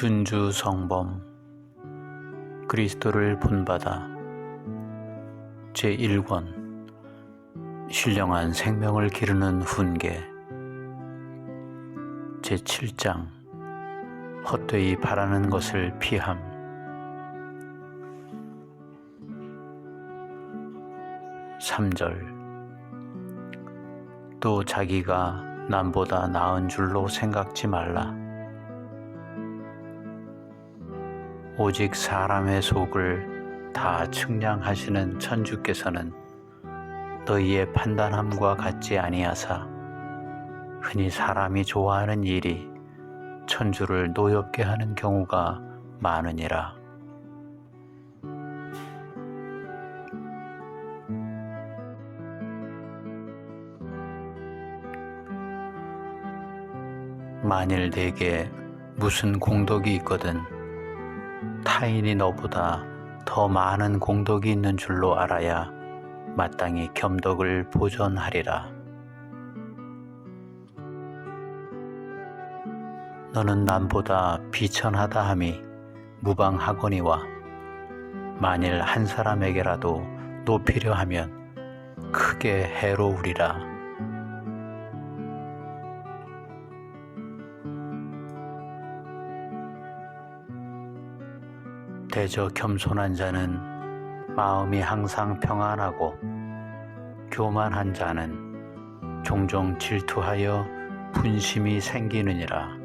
준주 성범 그리스도를 본받아 제1권 신령한 생명을 기르는 훈계 제7장 헛되이 바라는 것을 피함 3절 또 자기가 남보다 나은 줄로 생각지 말라. 오직 사람의 속을 다 측량하시는 천주께서는 너희의 판단함과 같지 아니하사 흔히 사람이 좋아하는 일이 천주를 노엽게 하는 경우가 많으니라. 만일 내게 무슨 공덕이 있거든 타인이 너보다 더 많은 공덕이 있는 줄로 알아야 마땅히 겸덕을 보존하리라. 너는 남보다 비천하다 함이 무방하거니와 만일 한 사람에게라도 높이려 하면 크게 해로우리라. 대저 겸손한 자는 마음이 항상 평안하고 교만한 자는 종종 질투하여 분심이 생기느니라.